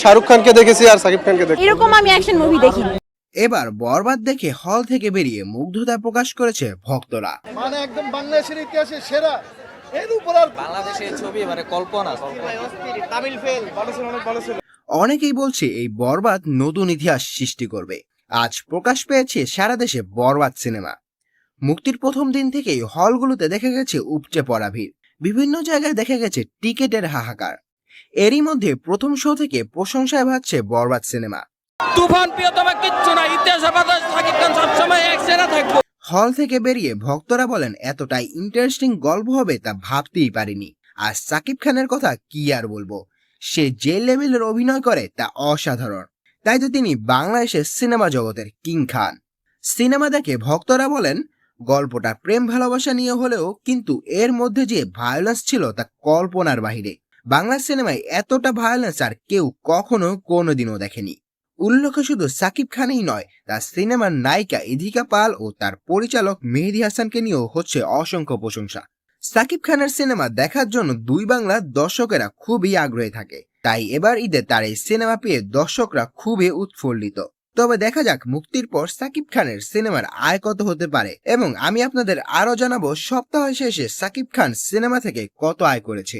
শাহরুখ খানকে দেখেছি আর সাকিব খানকে দেখেছি। এরকম আমি অ্যাকশন মুভি দেখিনি। এবার বরবাদ দেখে হল থেকে বেরিয়ে মুগ্ধতা প্রকাশ করেছে ভক্তরা। মানে একদম বাংলাদেশের ইতিহাসে সেরা। এর উপর আর বাংলাদেশের ছবি মানে কল্পনা। অনেকেই বলছে এই বরবাদ নতুন ইতিহাস সৃষ্টি করবে। আজ প্রকাশ পেয়েছে সারা দেশে বরবাদ সিনেমা মুক্তির প্রথম দিন থেকেই হলগুলোতে দেখা গেছে উপচে পড়া ভিড়। বিভিন্ন জায়গায় দেখা গেছে টিকেটের হাহাকার। এরই মধ্যে প্রথম শো থেকে প্রশংসায় ভাবছে বরবাদ সিনেমা। তুফান প্রিয়তমা কিচ্ছু না ইতিহাসে বাতাস সাকিব খান সবসময় এক সেরা থাকব। হল থেকে বেরিয়ে ভক্তরা বলেন এতটাই ইন্টারেস্টিং গল্প হবে তা ভাবতেই পারিনি। আর সাকিব খানের কথা কি আর বলব? সে যে লেভেলের অভিনয় করে তা অসাধারণ। তাই তো তিনি বাংলাদেশের সিনেমা জগতের কিং খান। সিনেমা দেখে ভক্তরা বলেন গল্পটা প্রেম ভালোবাসা নিয়ে হলেও কিন্তু এর মধ্যে যে ভায়োলেন্স ছিল তা কল্পনার বাহিরে। বাংলা সিনেমায় এতটা ভায়োলেন্স আর কেউ কখনো কোনোদিনও দেখেনি। উল্লেখ্য শুধু সাকিব খানেই নয়, তার সিনেমার নায়িকা ইধিকা পাল ও তার পরিচালক মেহেদি হাসানকে নিয়েও হচ্ছে অসংখ্য প্রশংসা। সাকিব খানের সিনেমা দেখার জন্য দুই বাংলার দর্শকেরা খুবই আগ্রহী থাকে, তাই এবার ঈদে তার এই সিনেমা পেয়ে দর্শকরা খুবই উৎফুল্লিত। তবে দেখা যাক মুক্তির পর সাকিব খানের সিনেমার আয় কত হতে পারে এবং আমি আপনাদের আরও জানাব সপ্তাহ শেষে সাকিব খান সিনেমা থেকে কত আয় করেছে।